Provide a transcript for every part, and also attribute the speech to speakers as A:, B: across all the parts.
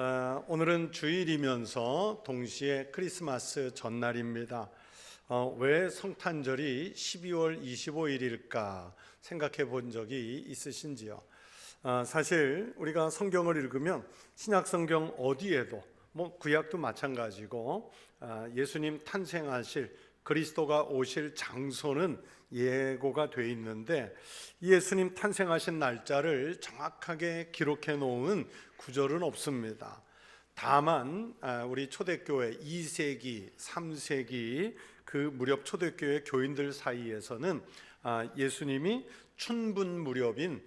A: 어, 오늘은 주일이면서 동시에 크리스마스 전날입니다. 어, 왜 성탄절이 12월 25일일까 생각해 본 적이 있으신지요? 어, 사실 우리가 성경을 읽으면 신약 성경 어디에도 뭐 구약도 마찬가지고 아, 예수님 탄생하실 그리스도가 오실 장소는 예고가 돼 있는데 예수님 탄생하신 날짜를 정확하게 기록해 놓은 구절은 없습니다. 다만 아, 우리 초대교회 2세기, 3세기 그 무렵 초대교회 교인들 사이에서는 아, 예수님이 춘분 무렵인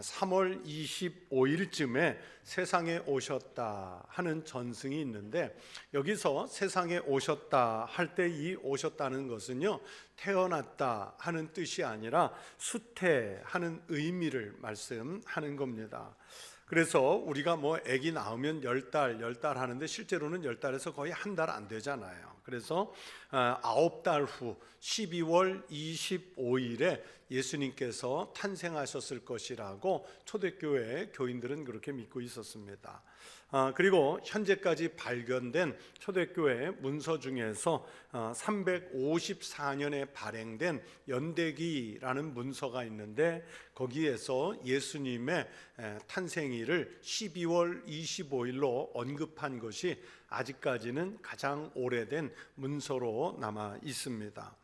A: 3월 25일쯤에 세상에 오셨다 하는 전승이 있는데 여기서 세상에 오셨다 할 때 이 오셨다는 것은요 태어났다 하는 뜻이 아니라 수태하는 의미를 말씀하는 겁니다. 그래서 우리가 뭐 아기 낳으면 열 달, 열 달 하는데 실제로는 열 달에서 거의 한 달 안 되잖아요. 그래서 아, 아홉 달 후 12월 25일에 예수님께서 탄생하셨을 것이라고 초대교회 교인들은 그렇게 믿고 있었습니다. 아, 그리고 현재까지 발견된 초대교회 문서 중에서 354년에 발행된 연대기라는 문서가 있는데 거기에서 예수님의 탄생일을 12월 25일로 언급한 것이 아직까지는 가장 오래된 문서로 남아 있습니다.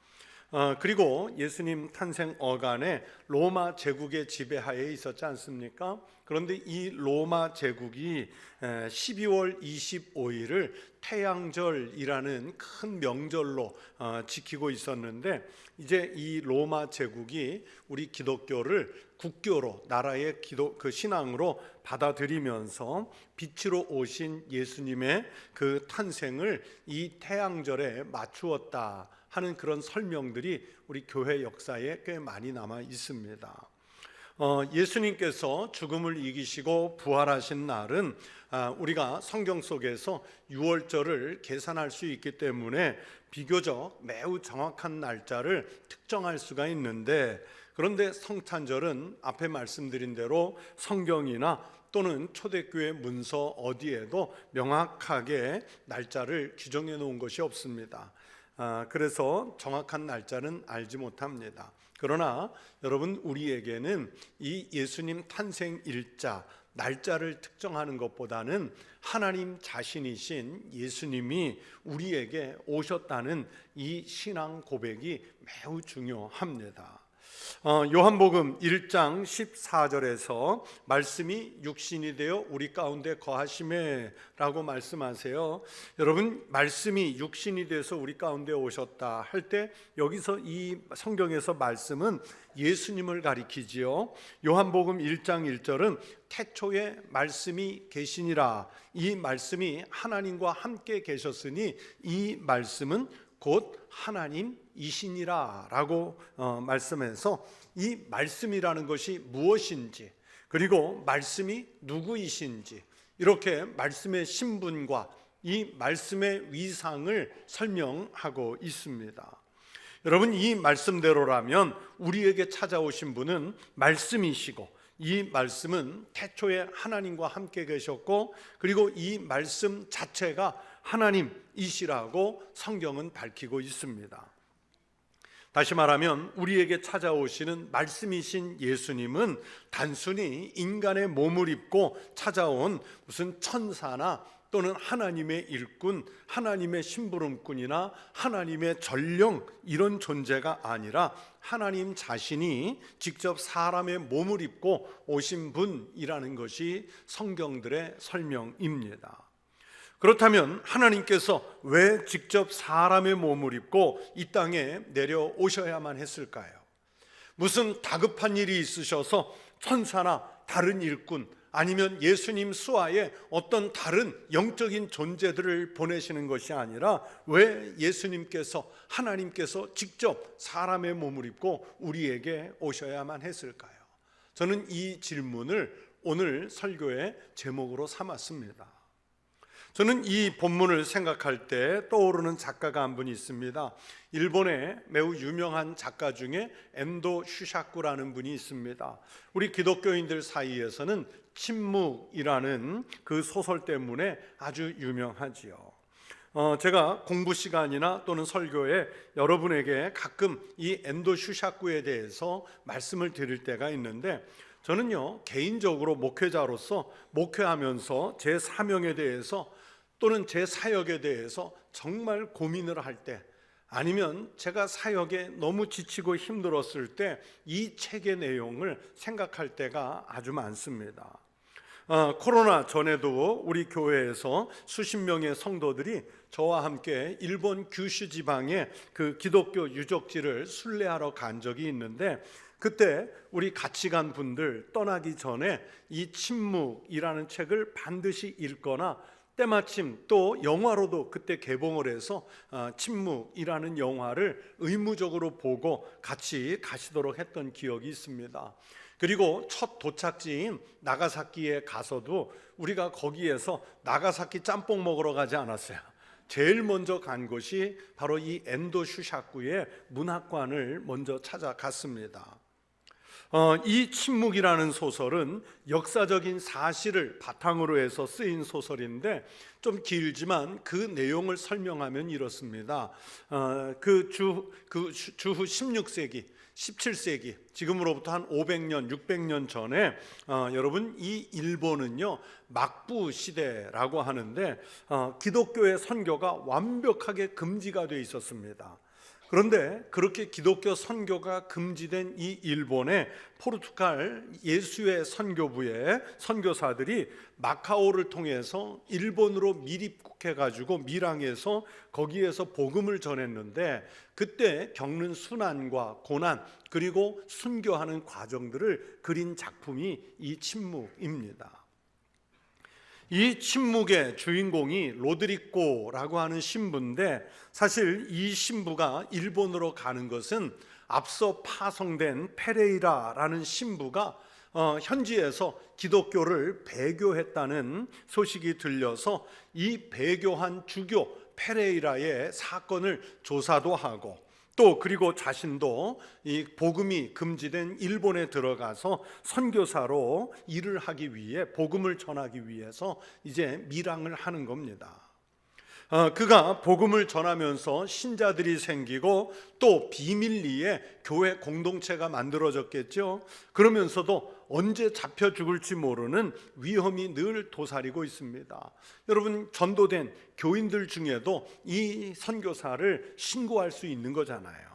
A: 어, 그리고 예수님 탄생 어간에 로마 제국의 지배하에 있었지 않습니까? 그런데 이 로마 제국이 12월 25일을 태양절이라는 큰 명절로 어, 지키고 있었는데 이제 이 로마 제국이 우리 기독교를 국교로 나라의 기도 그 신앙으로 받아들이면서 빛으로 오신 예수님의 그 탄생을 이 태양절에 맞추었다. 하는 그런 설명들이 우리 교회 역사에 꽤 많이 남아 있습니다. 어, 예수님께서 죽음을 이기시고 부활하신 날은 아, 우리가 성경 속에서 6월절을 계산할 수 있기 때문에 비교적 매우 정확한 날짜를 특정할 수가 있는데 그런데 성탄절은 앞에 말씀드린 대로 성경이나 또는 초대교회 문서 어디에도 명확하게 날짜를 규정해 놓은 것이 없습니다. 아, 그래서 정확한 날짜는 알지 못합니다. 그러나 여러분 우리에게는 이 예수님 탄생 일자 날짜를 특정하는 것보다는 하나님 자신이신 예수님이 우리에게 오셨다는 이 신앙 고백이 매우 중요합니다. 어, 요한복음 1장 14절에서 말씀이 육신이 되어 우리 가운데 거하심에라고 말씀하세요. 여러분 말씀이 육신이 돼서 우리 가운데 오셨다 할 때 여기서 이 성경에서 말씀은 예수님을 가리키지요. 요한복음 1장 1절은 태초에 말씀이 계시니라. 이 말씀이 하나님과 함께 계셨으니 이 말씀은 곧 하나님이시니라 라고 어, 말씀해서 이 말씀이라는 것이 무엇인지 그리고 말씀이 누구이신지 이렇게 말씀의 신분과 이 말씀의 위상을 설명하고 있습니다. 여러분 이 말씀대로라면 우리에게 찾아오신 분은 말씀이시고 이 말씀은 태초에 하나님과 함께 계셨고 그리고 이 말씀 자체가 하나님이시라고 성경은 밝히고 있습니다. 다시 말하면 우리에게 찾아오시는 말씀이신 예수님은 단순히 인간의 몸을 입고 찾아온 무슨 천사나 또는 하나님의 일꾼, 하나님의 심부름꾼이나 하나님의 전령 이런 존재가 아니라 하나님 자신이 직접 사람의 몸을 입고 오신 분이라는 것이 성경들의 설명입니다. 그렇다면 하나님께서 왜 직접 사람의 몸을 입고 이 땅에 내려오셔야만 했을까요? 무슨 다급한 일이 있으셔서 천사나 다른 일꾼 아니면 예수님 수하에 어떤 다른 영적인 존재들을 보내시는 것이 아니라 왜 예수님께서 하나님께서 직접 사람의 몸을 입고 우리에게 오셔야만 했을까요? 저는 이 질문을 오늘 설교의 제목으로 삼았습니다. 저는 이 본문을 생각할 때 떠오르는 작가가 한 분이 있습니다. 일본의 매우 유명한 작가 중에 엔도 슈샤쿠라는 분이 있습니다. 우리 기독교인들 사이에서는 침묵이라는 그 소설 때문에 아주 유명하지요. 어, 제가 공부 시간이나 또는 설교에 여러분에게 가끔 이 엔도 슈샤쿠에 대해서 말씀을 드릴 때가 있는데 저는요 개인적으로 목회자로서 목회하면서 제 사명에 대해서 또는 제 사역에 대해서 정말 고민을 할 때 아니면 제가 사역에 너무 지치고 힘들었을 때 이 책의 내용을 생각할 때가 아주 많습니다. 어, 코로나 전에도 우리 교회에서 수십 명의 성도들이 저와 함께 일본 규슈 지방의 그 기독교 유적지를 순례하러 간 적이 있는데 그때 우리 같이 간 분들 떠나기 전에 이 침묵이라는 책을 반드시 읽거나 때마침 또 영화로도 그때 개봉을 해서 어, 침묵이라는 영화를 의무적으로 보고 같이 가시도록 했던 기억이 있습니다. 그리고 첫 도착지인 나가사키에 가서도 우리가 거기에서 나가사키 짬뽕 먹으러 가지 않았어요. 제일 먼저 간 곳이 바로 이 엔도 슈샤쿠의 문학관을 먼저 찾아갔습니다. 어, 이 침묵이라는 소설은 역사적인 사실을 바탕으로 해서 쓰인 소설인데 좀 길지만 그 내용을 설명하면 이렇습니다. 어, 그 주, 그 주후 16세기 17세기 지금으로부터 한 500년, 600년 전에 어, 여러분 이 일본은요 막부 시대라고 하는데 어, 기독교의 선교가 완벽하게 금지가 돼 있었습니다. 그런데 그렇게 기독교 선교가 금지된 이 일본의 포르투갈 예수의 선교부의 선교사들이 마카오를 통해서 일본으로 밀입해 가지고 밀항해서 거기에서 복음을 전했는데 그때 겪는 순환과 고난 그리고 순교하는 과정들을 그린 작품이 이 침묵입니다. 이 침묵의 주인공이 로드리꼬라고 하는 신부인데 사실 이 신부가 일본으로 가는 것은 앞서 파송된 페레이라라는 신부가 어, 현지에서 기독교를 배교했다는 소식이 들려서 이 배교한 주교 페레이라의 사건을 조사도 하고 또 그리고 자신도 이 복음이 금지된 일본에 들어가서 선교사로 일을 하기 위해 복음을 전하기 위해서 이제 밀항을 하는 겁니다. 어, 그가 복음을 전하면서 신자들이 생기고 또 비밀리에 교회 공동체가 만들어졌겠죠. 그러면서도 언제 잡혀 죽을지 모르는 위험이 늘 도사리고 있습니다. 여러분 전도된 교인들 중에도 이 선교사를 신고할 수 있는 거잖아요.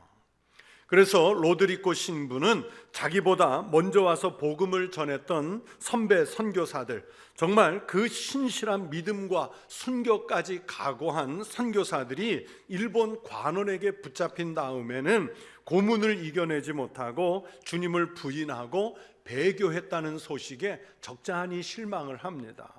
A: 그래서 로드리코 신부는 자기보다 먼저 와서 복음을 전했던 선배 선교사들 정말 그 신실한 믿음과 순교까지 각오한 선교사들이 일본 관원에게 붙잡힌 다음에는 고문을 이겨내지 못하고 주님을 부인하고 배교했다는 소식에 적잖이 실망을 합니다.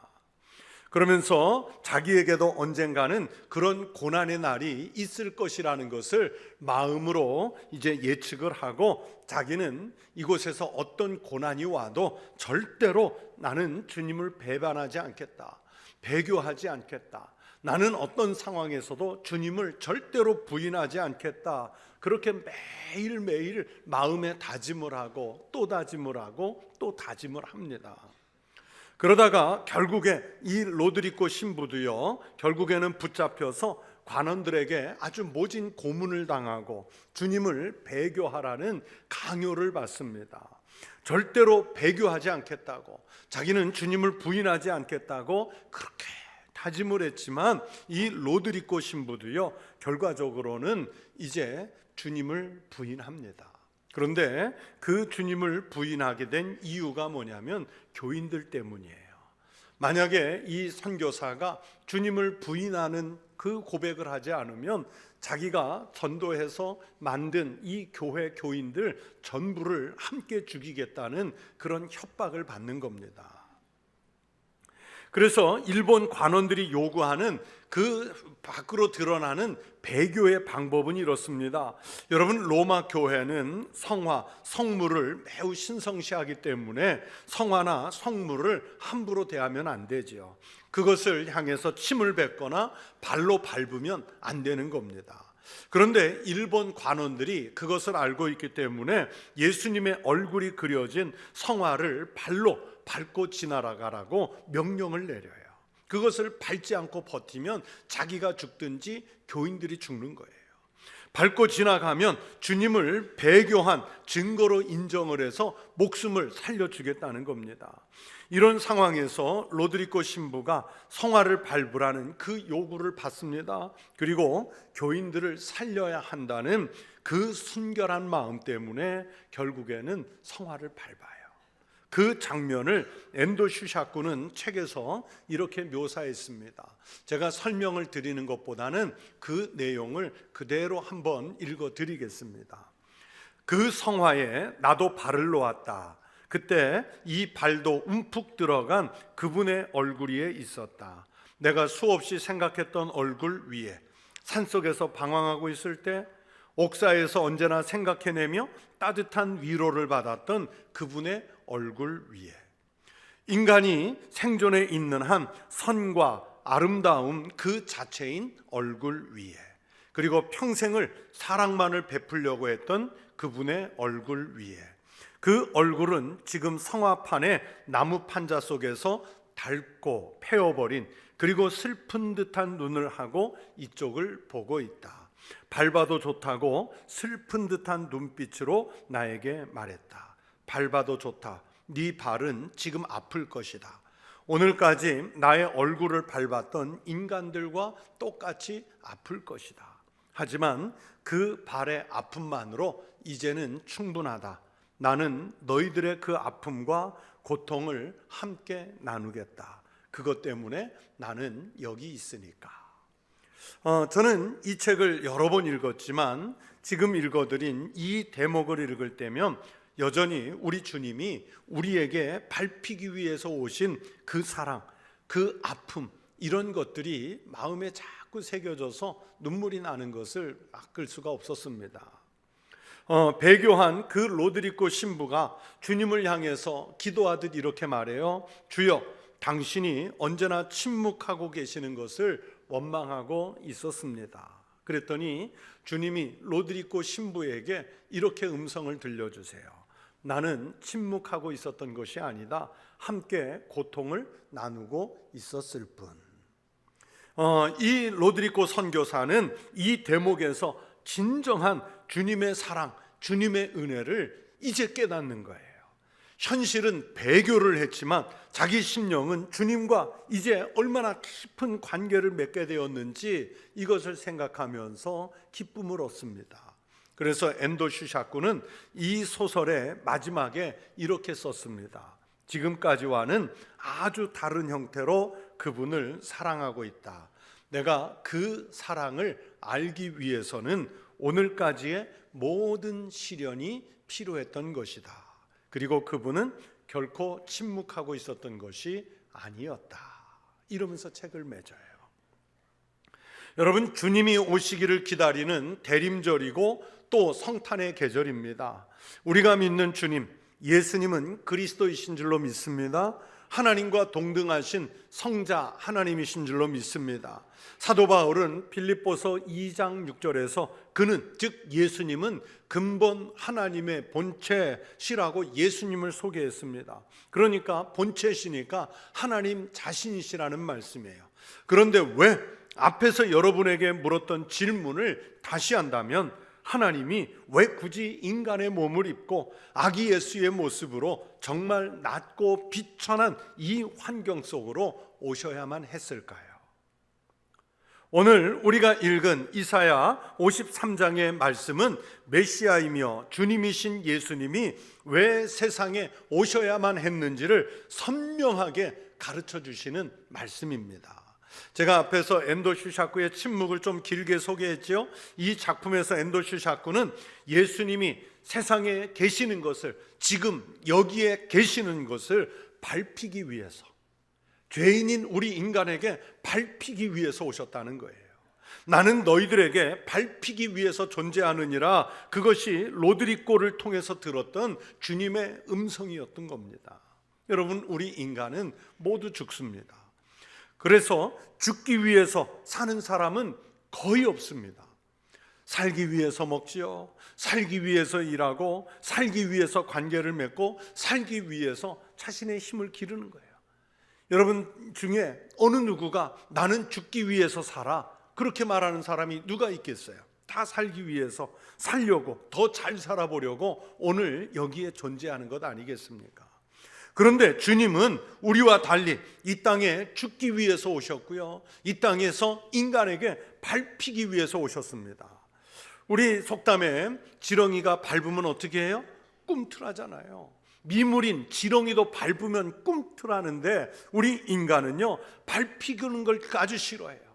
A: 그러면서 자기에게도 언젠가는 그런 고난의 날이 있을 것이라는 것을 마음으로 이제 예측을 하고 자기는 이곳에서 어떤 고난이 와도 절대로 나는 주님을 배반하지 않겠다. 배교하지 않겠다. 나는 어떤 상황에서도 주님을 절대로 부인하지 않겠다. 그렇게 매일매일 마음에 다짐을 하고 또 다짐을 하고 또 다짐을 합니다. 그러다가 결국에 이 로드리코 신부도요, 결국에는 붙잡혀서 관원들에게 아주 모진 고문을 당하고 주님을 배교하라는 강요를 받습니다. 절대로 배교하지 않겠다고, 자기는 주님을 부인하지 않겠다고 그렇게 다짐을 했지만 이 로드리코 신부도요, 결과적으로는 이제 주님을 부인합니다. 그런데 그 주님을 부인하게 된 이유가 뭐냐면 교인들 때문이에요. 만약에 이 선교사가 주님을 부인하는 그 고백을 하지 않으면 자기가 전도해서 만든 이 교회 교인들 전부를 함께 죽이겠다는 그런 협박을 받는 겁니다. 그래서 일본 관원들이 요구하는 그 밖으로 드러나는 배교의 방법은 이렇습니다. 여러분 로마 교회는 성화, 성물을 매우 신성시하기 때문에 성화나 성물을 함부로 대하면 안 되지요. 그것을 향해서 침을 뱉거나 발로 밟으면 안 되는 겁니다. 그런데 일본 관원들이 그것을 알고 있기 때문에 예수님의 얼굴이 그려진 성화를 발로 밟고 지나가라고 명령을 내려요. 그것을 밟지 않고 버티면 자기가 죽든지 교인들이 죽는 거예요. 밟고 지나가면 주님을 배교한 증거로 인정을 해서 목숨을 살려주겠다는 겁니다. 이런 상황에서 로드리코 신부가 성화를 밟으라는 그 요구를 받습니다. 그리고 교인들을 살려야 한다는 그 순결한 마음 때문에 결국에는 성화를 밟아요. 그 장면을 엔도 슈샤쿠는 책에서 이렇게 묘사했습니다. 제가 설명을 드리는 것보다는 그 내용을 그대로 한번 읽어 드리겠습니다. 그 성화에 나도 발을 놓았다. 그때 이 발도 움푹 들어간 그분의 얼굴 위에 있었다. 내가 수없이 생각했던 얼굴 위에 산속에서 방황하고 있을 때 옥사에서 언제나 생각해내며 따뜻한 위로를 받았던 그분의 얼굴 위에 인간이 생존에 있는 한 선과 아름다움 그 자체인 얼굴 위에 그리고 평생을 사랑만을 베풀려고 했던 그분의 얼굴 위에 그 얼굴은 지금 성화판의 나무 판자 속에서 닳고 패어버린 그리고 슬픈 듯한 눈을 하고 이쪽을 보고 있다. 밟아도 좋다고 슬픈 듯한 눈빛으로 나에게 말했다. 밟아도 좋다. 네 발은 지금 아플 것이다. 오늘까지 나의 얼굴을 밟았던 인간들과 똑같이 아플 것이다. 하지만 그 발의 아픔만으로 이제는 충분하다. 나는 너희들의 그 아픔과 고통을 함께 나누겠다. 그것 때문에 나는 여기 있으니까. 어, 저는 이 책을 여러 번 읽었지만 지금 읽어드린 이 대목을 읽을 때면 여전히 우리 주님이 우리에게 밟히기 위해서 오신 그 사랑, 그 아픔 이런 것들이 마음에 자꾸 새겨져서 눈물이 나는 것을 막을 수가 없었습니다. 어, 배교한 그 로드리코 신부가 주님을 향해서 기도하듯 이렇게 말해요. 주여, 당신이 언제나 침묵하고 계시는 것을 원망하고 있었습니다. 그랬더니 주님이 로드리코 신부에게 이렇게 음성을 들려주세요. 나는 침묵하고 있었던 것이 아니다. 함께 고통을 나누고 있었을 뿐. 어, 이 로드리코 선교사는 이 대목에서 진정한 주님의 사랑, 주님의 은혜를 이제 깨닫는 거예요. 현실은 배교를 했지만 자기 심령은 주님과 이제 얼마나 깊은 관계를 맺게 되었는지 이것을 생각하면서 기쁨을 얻습니다. 그래서 엔도 슈 샤쿠는 이 소설의 마지막에 이렇게 썼습니다. 지금까지와는 아주 다른 형태로 그분을 사랑하고 있다. 내가 그 사랑을 알기 위해서는 오늘까지의 모든 시련이 필요했던 것이다. 그리고 그분은 결코 침묵하고 있었던 것이 아니었다. 이러면서 책을 맺어요. 여러분 주님이 오시기를 기다리는 대림절이고 또 성탄의 계절입니다. 우리가 믿는 주님 예수님은 그리스도이신 줄로 믿습니다. 하나님과 동등하신 성자 하나님이신 줄로 믿습니다. 사도 바울은 필립보서 2장 6절에서 그는 즉 예수님은 근본 하나님의 본체시라고 예수님을 소개했습니다. 그러니까 본체시니까 하나님 자신이시라는 말씀이에요. 그런데 왜 앞에서 여러분에게 물었던 질문을 다시 한다면 하나님이 왜 굳이 인간의 몸을 입고 아기 예수의 모습으로 정말 낮고 비천한 이 환경 속으로 오셔야만 했을까요? 오늘 우리가 읽은 이사야 53장의 말씀은 메시아이며 주님이신 예수님이 왜 세상에 오셔야만 했는지를 선명하게 가르쳐 주시는 말씀입니다. 제가 앞에서 엔도 슈 샤쿠의 침묵을 좀 길게 소개했지요. 이 작품에서 엔도 슈 샤쿠는 예수님이 세상에 계시는 것을 지금 여기에 계시는 것을 밟히기 위해서 죄인인 우리 인간에게 밟히기 위해서 오셨다는 거예요. 나는 너희들에게 밟히기 위해서 존재하느니라 그것이 로드리꼬를 통해서 들었던 주님의 음성이었던 겁니다. 여러분, 우리 인간은 모두 죽습니다. 그래서 죽기 위해서 사는 사람은 거의 없습니다. 살기 위해서 먹지요. 살기 위해서 일하고, 살기 위해서 관계를 맺고, 살기 위해서 자신의 힘을 기르는 거예요. 여러분 중에 어느 누구가 나는 죽기 위해서 살아. 그렇게 말하는 사람이 누가 있겠어요? 다 살기 위해서 살려고 더 잘 살아보려고 오늘 여기에 존재하는 것 아니겠습니까? 그런데 주님은 우리와 달리 이 땅에 죽기 위해서 오셨고요. 이 땅에서 인간에게 밟히기 위해서 오셨습니다. 우리 속담에 지렁이가 밟으면 어떻게 해요? 꿈틀하잖아요. 미물인 지렁이도 밟으면 꿈틀하는데 우리 인간은요 밟히는 걸 아주 싫어해요.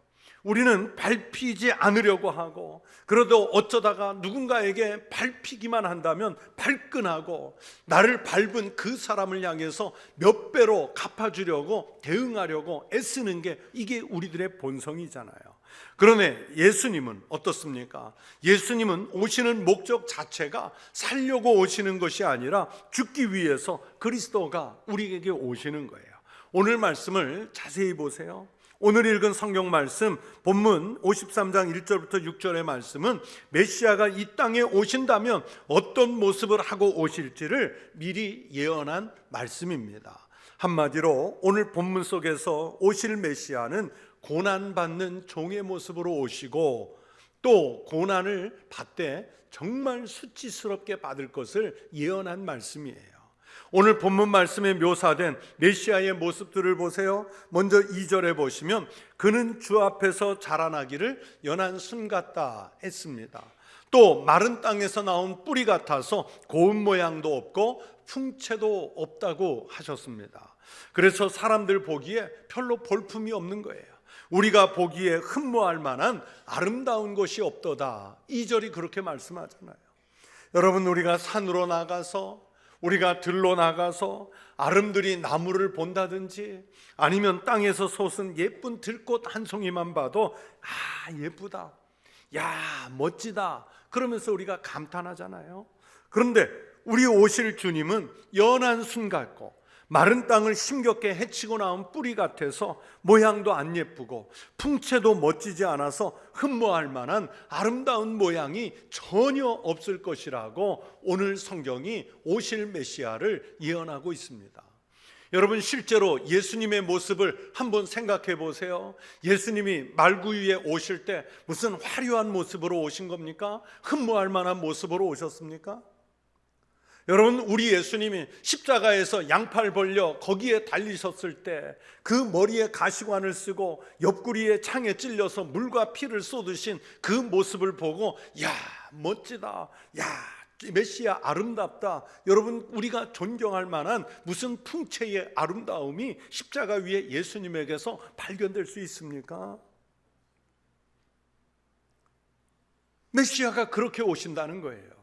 A: 우리는 밟히지 않으려고 하고 그래도 어쩌다가 누군가에게 밟히기만 한다면 발끈하고 나를 밟은 그 사람을 향해서 몇 배로 갚아주려고 대응하려고 애쓰는 게 이게 우리들의 본성이잖아요. 그런데 예수님은 어떻습니까? 예수님은 오시는 목적 자체가 살려고 오시는 것이 아니라 죽기 위해서 그리스도가 우리에게 오시는 거예요. 오늘 말씀을 자세히 보세요. 오늘 읽은 성경 말씀 본문 53장 1절부터 6절의 말씀은 메시아가 이 땅에 오신다면 어떤 모습을 하고 오실지를 미리 예언한 말씀입니다. 한마디로 오늘 본문 속에서 오실 메시아는 고난받는 종의 모습으로 오시고 또 고난을 받되 정말 수치스럽게 받을 것을 예언한 말씀이에요. 오늘 본문 말씀에 묘사된 메시아의 모습들을 보세요. 먼저 2절에 보시면 그는 주 앞에서 자라나기를 연한 순 같다 했습니다. 또 마른 땅에서 나온 뿌리 같아서 고운 모양도 없고 풍채도 없다고 하셨습니다. 그래서 사람들 보기에 별로 볼품이 없는 거예요. 우리가 보기에 흠모할 만한 아름다운 것이 없도다. 2절이 그렇게 말씀하잖아요. 여러분 우리가 산으로 나가서 우리가 들로 나가서 아름드리 나무를 본다든지 아니면 땅에서 솟은 예쁜 들꽃 한 송이만 봐도 아 예쁘다. 야 멋지다. 그러면서 우리가 감탄하잖아요. 그런데 우리 오실 주님은 연한 순 같고 마른 땅을 힘겹게 헤치고 나온 뿌리 같아서 모양도 안 예쁘고 풍채도 멋지지 않아서 흠모할 만한 아름다운 모양이 전혀 없을 것이라고 오늘 성경이 오실 메시아를 예언하고 있습니다. 여러분 실제로 예수님의 모습을 한번 생각해 보세요. 예수님이 말구 위에 오실 때 무슨 화려한 모습으로 오신 겁니까? 흠모할 만한 모습으로 오셨습니까? 여러분 우리 예수님이 십자가에서 양팔 벌려 거기에 달리셨을 때 그 머리에 가시관을 쓰고 옆구리에 창에 찔려서 물과 피를 쏟으신 그 모습을 보고 야 멋지다 야 메시아 아름답다 여러분 우리가 존경할 만한 무슨 풍채의 아름다움이 십자가 위에 예수님에게서 발견될 수 있습니까? 메시아가 그렇게 오신다는 거예요.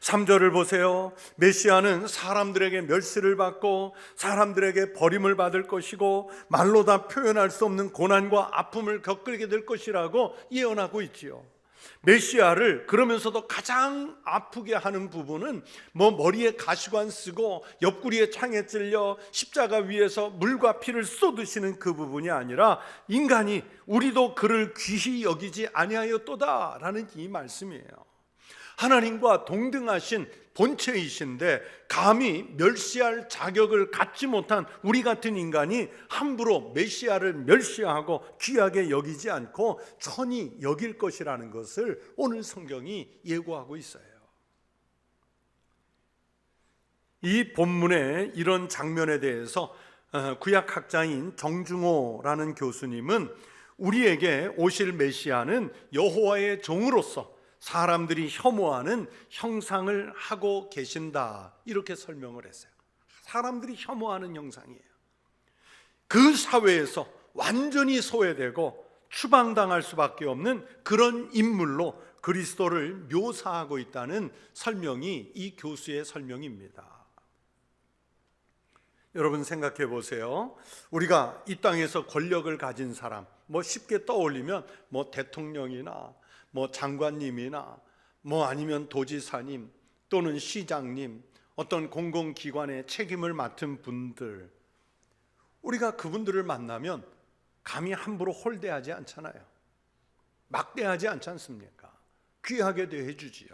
A: 3절을 보세요. 메시아는 사람들에게 멸시를 받고 사람들에게 버림을 받을 것이고 말로 다 표현할 수 없는 고난과 아픔을 겪게 될 것이라고 예언하고 있지요. 메시아를 그러면서도 가장 아프게 하는 부분은 뭐 머리에 가시관 쓰고 옆구리에 창에 찔려 십자가 위에서 물과 피를 쏟으시는 그 부분이 아니라 인간이 우리도 그를 귀히 여기지 아니하였도다라는 이 말씀이에요. 하나님과 동등하신 본체이신데 감히 멸시할 자격을 갖지 못한 우리 같은 인간이 함부로 메시아를 멸시하고 귀하게 여기지 않고 천히 여길 것이라는 것을 오늘 성경이 예고하고 있어요. 이 본문의 이런 장면에 대해서 어, 구약학자인 정중호라는 교수님은 우리에게 오실 메시아는 여호와의 종으로서 사람들이 혐오하는 형상을 하고 계신다. 이렇게 설명을 했어요. 사람들이 혐오하는 형상이에요. 그 사회에서 완전히 소외되고 추방당할 수밖에 없는 그런 인물로 그리스도를 묘사하고 있다는 설명이 이 교수의 설명입니다. 여러분 생각해 보세요. 우리가 이 땅에서 권력을 가진 사람, 뭐 쉽게 떠올리면 뭐 대통령이나 뭐 장관님이나 뭐 아니면 도지사님 또는 시장님, 어떤 공공기관의 책임을 맡은 분들, 우리가 그분들을 만나면 감히 함부로 홀대하지 않잖아요. 막대하지 않지 않습니까? 귀하게 대해주지요.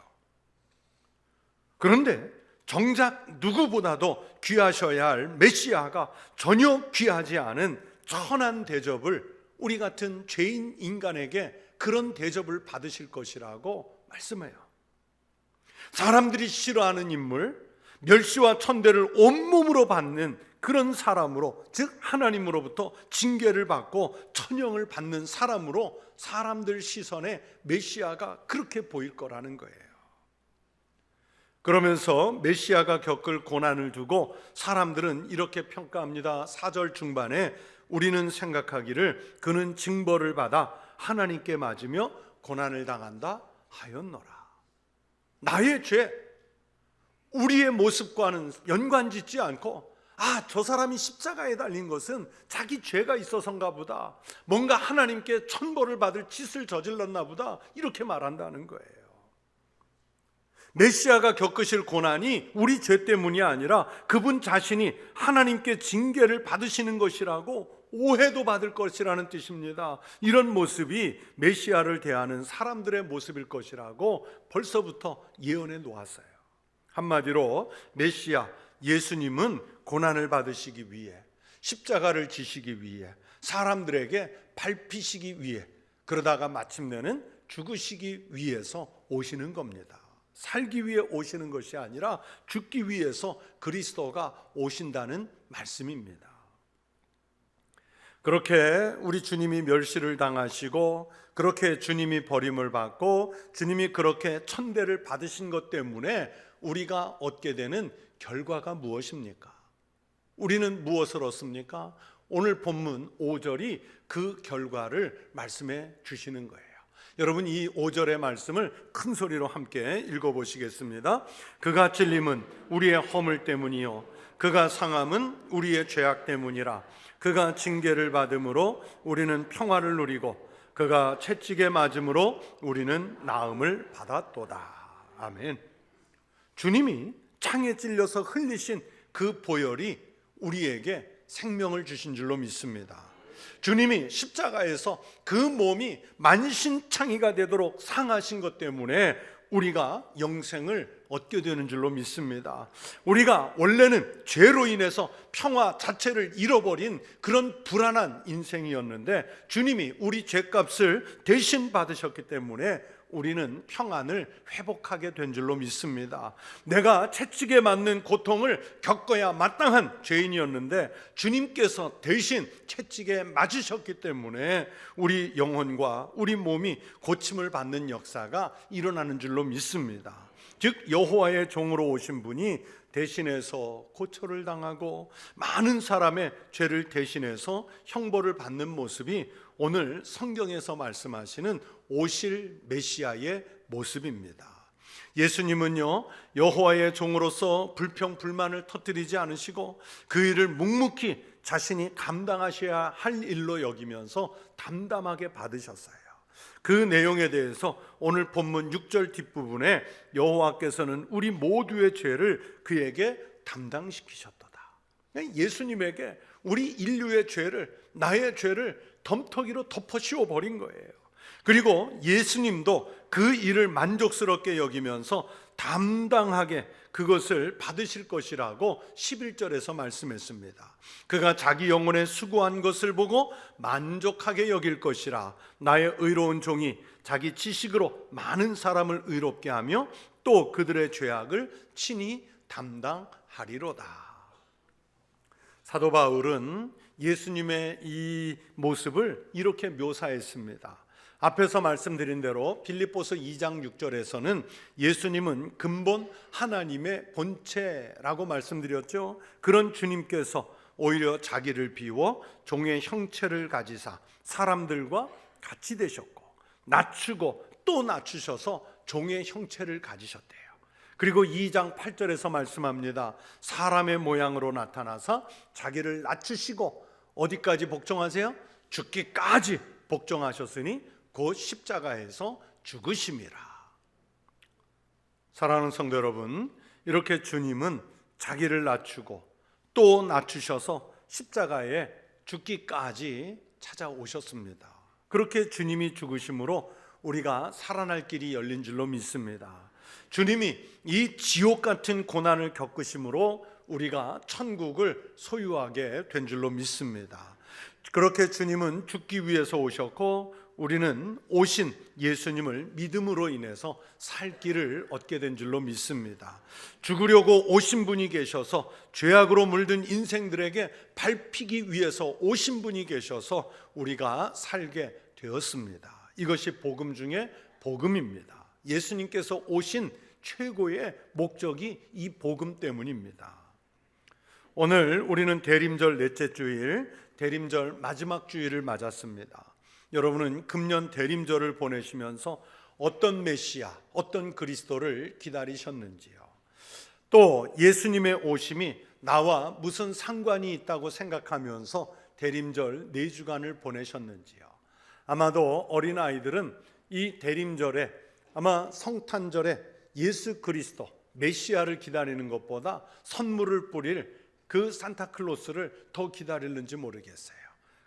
A: 그런데 정작 누구보다도 귀하셔야 할 메시아가 전혀 귀하지 않은 천한 대접을 우리 같은 죄인 인간에게 그런 대접을 받으실 것이라고 말씀해요. 사람들이 싫어하는 인물, 멸시와 천대를 온몸으로 받는 그런 사람으로, 즉 하나님으로부터 징계를 받고 천형을 받는 사람으로 사람들 시선에 메시아가 그렇게 보일 거라는 거예요. 그러면서 메시아가 겪을 고난을 두고 사람들은 이렇게 평가합니다. 4절 중반에 우리는 생각하기를 그는 징벌을 받아 하나님께 맞으며 고난을 당한다 하였노라. 나의 죄, 우리의 모습과는 연관 짓지 않고 아, 저 사람이 십자가에 달린 것은 자기 죄가 있어서인가 보다. 뭔가 하나님께 천벌을 받을 짓을 저질렀나 보다. 이렇게 말한다는 거예요. 메시아가 겪으실 고난이 우리 죄 때문이 아니라 그분 자신이 하나님께 징계를 받으시는 것이라고 오해도 받을 것이라는 뜻입니다. 이런 모습이 메시아를 대하는 사람들의 모습일 것이라고 벌써부터 예언해 놓았어요. 한마디로 메시아 예수님은 고난을 받으시기 위해 십자가를 지시기 위해 사람들에게 밟히시기 위해 그러다가 마침내는 죽으시기 위해서 오시는 겁니다. 살기 위해 오시는 것이 아니라 죽기 위해서 그리스도가 오신다는 말씀입니다. 그렇게 우리 주님이 멸시를 당하시고 그렇게 주님이 버림을 받고 주님이 그렇게 천대를 받으신 것 때문에 우리가 얻게 되는 결과가 무엇입니까? 우리는 무엇을 얻습니까? 오늘 본문 5절이 그 결과를 말씀해 주시는 거예요. 여러분 이 5절의 말씀을 큰 소리로 함께 읽어 보시겠습니다. 그가 찔림은 우리의 허물 때문이요 그가 상함은 우리의 죄악 때문이라 그가 징계를 받음으로 우리는 평화를 누리고 그가 채찍에 맞음으로 우리는 나음을 받았도다. 아멘. 주님이 창에 찔려서 흘리신 그 보혈이 우리에게 생명을 주신 줄로 믿습니다. 주님이 십자가에서 그 몸이 만신창이가 되도록 상하신 것 때문에 우리가 영생을 얻게 되는 줄로 믿습니다. 우리가 원래는 죄로 인해서 평화 자체를 잃어버린 그런 불안한 인생이었는데 주님이 우리 죄값을 대신 받으셨기 때문에 우리는 평안을 회복하게 된 줄로 믿습니다. 내가 채찍에 맞는 고통을 겪어야 마땅한 죄인이었는데 주님께서 대신 채찍에 맞으셨기 때문에 우리 영혼과 우리 몸이 고침을 받는 역사가 일어나는 줄로 믿습니다. 즉 여호와의 종으로 오신 분이 대신해서 고초를 당하고 많은 사람의 죄를 대신해서 형벌을 받는 모습이 오늘 성경에서 말씀하시는 오실 메시아의 모습입니다. 예수님은요 여호와의 종으로서 불평 불만을 터뜨리지 않으시고 그 일을 묵묵히 자신이 감당하셔야 할 일로 여기면서 담담하게 받으셨어요. 그 내용에 대해서 오늘 본문 6절 뒷부분에 여호와께서는 우리 모두의 죄를 그에게 담당시키셨도다. 예수님에게 우리 인류의 죄를 나의 죄를 덤터기로 덮어 씌워 버린 거예요. 그리고 예수님도 그 일을 만족스럽게 여기면서 담당하게 그것을 받으실 것이라고 11절에서 말씀했습니다. 그가 자기 영혼에 수고한 것을 보고 만족하게 여길 것이라 나의 의로운 종이 자기 지식으로 많은 사람을 의롭게 하며 또 그들의 죄악을 친히 담당하리로다. 사도 바울은 예수님의 이 모습을 이렇게 묘사했습니다. 앞에서 말씀드린 대로 빌립보서 2장 6절에서는 예수님은 근본 하나님의 본체라고 말씀드렸죠. 그런 주님께서 오히려 자기를 비워 종의 형체를 가지사 사람들과 같이 되셨고 낮추고 또 낮추셔서 종의 형체를 가지셨대요. 그리고 2장 8절에서 말씀합니다. 사람의 모양으로 나타나서 자기를 낮추시고 어디까지 복종하세요? 죽기까지 복종하셨으니 곧 십자가에서 죽으심이라. 사랑하는 성도 여러분, 이렇게 주님은 자기를 낮추고 또 낮추셔서 십자가에 죽기까지 찾아오셨습니다. 그렇게 주님이 죽으심으로 우리가 살아날 길이 열린 줄로 믿습니다. 주님이 이 지옥 같은 고난을 겪으심으로 우리가 천국을 소유하게 된 줄로 믿습니다. 그렇게 주님은 죽기 위해서 오셨고 우리는 오신 예수님을 믿음으로 인해서 살 길을 얻게 된 줄로 믿습니다. 죽으려고 오신 분이 계셔서 죄악으로 물든 인생들에게 밟히기 위해서 오신 분이 계셔서 우리가 살게 되었습니다. 이것이 복음 중에 복음입니다. 예수님께서 오신 최고의 목적이 이 복음 때문입니다. 오늘 우리는 대림절 넷째 주일, 대림절 마지막 주일을 맞았습니다. 여러분은 금년 대림절을 보내시면서 어떤 메시아, 어떤 그리스도를 기다리셨는지요? 또 예수님의 오심이 나와 무슨 상관이 있다고 생각하면서 대림절 네 주간을 보내셨는지요? 아마도 어린 아이들은 이 대림절에 아마 성탄절에 예수 그리스도 메시아를 기다리는 것보다 선물을 뿌릴 그 산타클로스를 더 기다리는지 모르겠어요.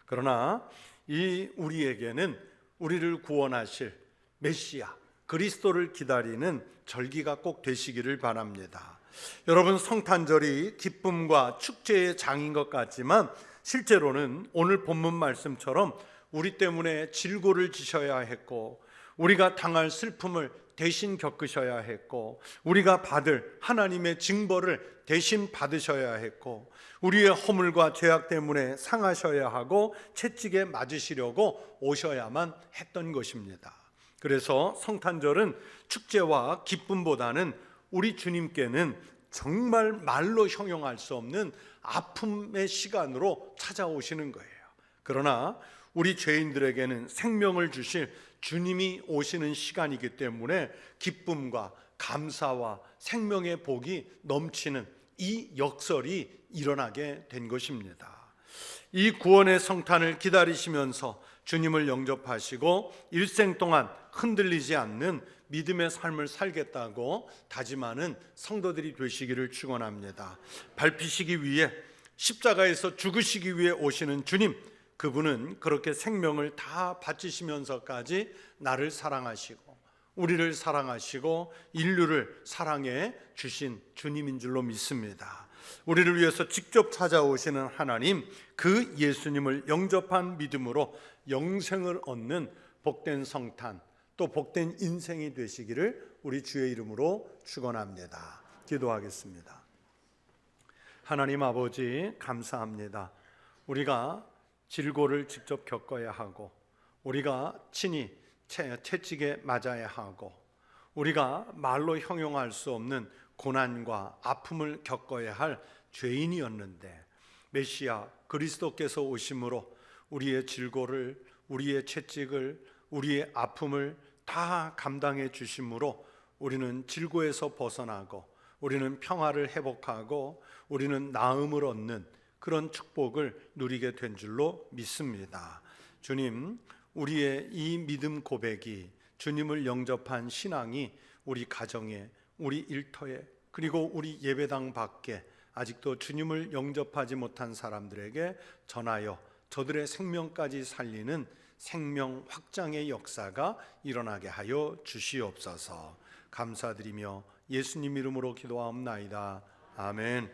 A: 그러나 이 우리에게는 우리를 구원하실 메시아 그리스도를 기다리는 절기가 꼭 되시기를 바랍니다. 여러분 성탄절이 기쁨과 축제의 장인 것 같지만 실제로는 오늘 본문 말씀처럼 우리 때문에 질고를 지셔야 했고 우리가 당할 슬픔을 대신 겪으셔야 했고 우리가 받을 하나님의 징벌을 대신 받으셔야 했고 우리의 허물과 죄악 때문에 상하셔야 하고 채찍에 맞으시려고 오셔야만 했던 것입니다. 그래서 성탄절은 축제와 기쁨보다는 우리 주님께는 정말 말로 형용할 수 없는 아픔의 시간으로 찾아오시는 거예요. 그러나 우리 죄인들에게는 생명을 주실 주님이 오시는 시간이기 때문에 기쁨과 감사와 생명의 복이 넘치는 이 역설이 일어나게 된 것입니다. 이 구원의 성탄을 기다리시면서 주님을 영접하시고 일생 동안 흔들리지 않는 믿음의 삶을 살겠다고 다짐하는 성도들이 되시기를 축원합니다. 밟히시기 위해 십자가에서 죽으시기 위해 오시는 주님 그분은 그렇게 생명을 다 바치시면서까지 나를 사랑하시고 우리를 사랑하시고 인류를 사랑해 주신 주님인 줄로 믿습니다. 우리를 위해서 직접 찾아오시는 하나님 그 예수님을 영접한 믿음으로 영생을 얻는 복된 성탄 또 복된 인생이 되시기를 우리 주의 이름으로 축원합니다. 기도하겠습니다. 하나님 아버지 감사합니다. 우리가 질고를 직접 겪어야 하고 우리가 친히 채, 채찍에 맞아야 하고 우리가 말로 형용할 수 없는 고난과 아픔을 겪어야 할 죄인이었는데 메시아 그리스도께서 오심으로 우리의 질고를 우리의 채찍을 우리의 아픔을 다 감당해 주심으로 우리는 질고에서 벗어나고 우리는 평화를 회복하고 우리는 나음을 얻는 그런 축복을 누리게 된 줄로 믿습니다. 주님, 우리의 이 믿음 고백이 주님을 영접한 신앙이 우리 가정에, 우리 일터에, 그리고 우리 예배당 밖에 아직도 주님을 영접하지 못한 사람들에게 전하여 저들의 생명까지 살리는 생명 확장의 역사가 일어나게 하여 주시옵소서. 감사드리며 예수님 이름으로 기도하옵나이다. 아멘.